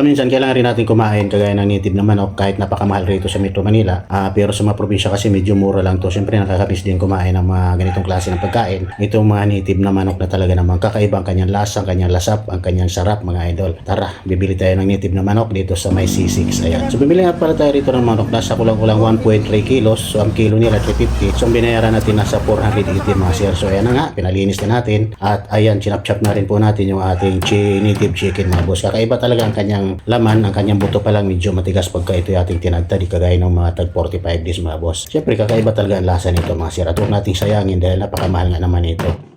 Minsan kailangan rin natin kumain kagaya ng native na manok kahit napakamahal rito sa Metro Manila. Ah, pero sa mga probinsya kasi medyo mura lang to. Siyempre nakakabis din kumain ng mga ganitong klase ng pagkain. Itong mga native na manok na talaga namang kakaiba ang kanyang lasa, ang kanyang lasap, ang kanyang sarap mga idol. Tara, bibili tayo ng native na manok dito sa may C6. Ayan. So bibili nga pala tayo rito ng manok. Nasa kulang-kulang 1.3 kilos. So ang kilo nila 350. So ang binayaran natin nasa 480 mga sir. So ayan na nga, pinalinis na natin. At ayan, chinap-chop na rin po natin yung ating native chicken mga boss. Kakaiba talaga ang kanyang laman, ang kanyang buto pa lang medyo matigas pagka ito ating tinagta. Di kagaya ng mga tag 45 days mga boss. Siyempre, kakaiba talaga ang lasa nito mga sir. At huwag nating sayangin dahil napakamahal nga naman ito.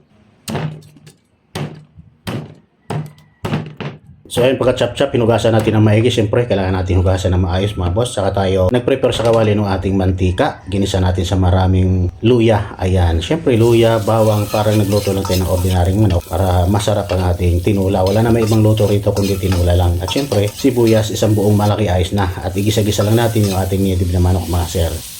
So ayun, pagka chop chop, hinugasan natin ng maigi. Siyempre, kailangan natin hugasan ng maayos mga boss. Saka tayo nag-prepare sa kawali ng ating mantika. Ginisa natin sa maraming luya. Ayan, siyempre luya, bawang, parang nagluto lang tayo ng ordinaryong manok para masarap ang ating tinula. Wala na may ibang luto rito kundi tinula lang. At siyempre, sibuyas, isang buong malaki ayos na. At igisa-gisa lang natin yung ating native na manok mga sir.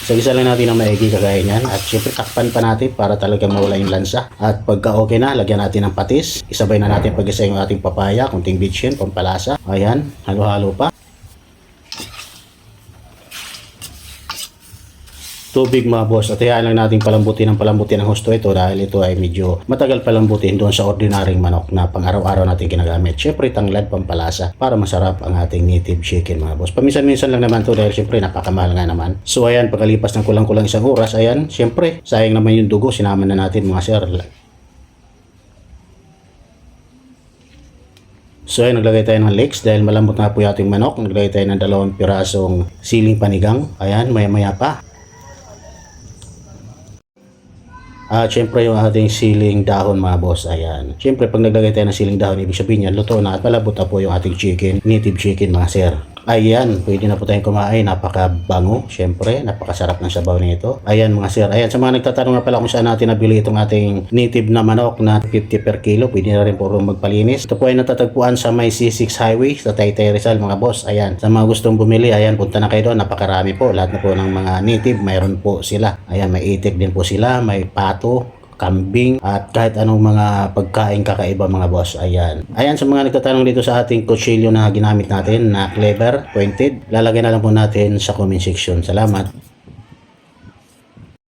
Isa-gisa lang natin ng maigi kagaya niyan at syempre takpan pa natin para talaga mawala yung lansa. At pagka okay na, lagyan natin ng patis. Isabay na natin pag-isa yung ating papaya, kunting bitchin, pampalasa. Ayan, halo-halo pa. Tubig mga boss at hayaan lang natin palambutin ng palambutin ng husto ito dahil ito ay medyo matagal palambutin doon sa ordinaryong manok na pang araw-araw natin ginagamit. Syempre tanglad pampalasa para masarap ang ating native chicken mga boss. Paminsan-minsan lang naman to dahil syempre napakamahal nga naman. So ayan pagkalipas ng kulang-kulang isang oras ayan syempre sayang naman yung dugo sinama na natin mga sir. So ayun, naglagay tayo ng legs dahil malambot nga po yung manok. Naglagay tayo ng dalawang pirasong siling panigang. Ayan, maya-maya pa. At syempre yung ating siling dahon mga boss, ayan. Syempre pag naglagay tayo ng siling dahon, ibig sabihin yan, luto na at malabot na po yung ating chicken, native chicken mga sir. Ayan, pwede na po tayong kumain, napakabango, syempre, napakasarap ng sabaw nito. Ayan mga sir, ayan, sa mga nagtatanong nga pala kung saan natin nabili itong ating native na manok na 50 per kilo, pwede na rin po magpalinis. Ito po ay natatagpuan sa may C6 Highway, sa Taytay Rizal mga boss, ayan. Sa mga gustong bumili, ayan, punta na kayo doon, napakarami po, lahat na po ng mga native, mayroon po sila. Ayan, may itik din po sila, may pato, kambing at kahit anong mga pagkain kakaiba mga boss. Ayan. Ayan sa mga nagtatanong dito sa ating kutsilyo na ginamit natin na clever, pointed. Lalagay na lang po natin sa comment section. Salamat.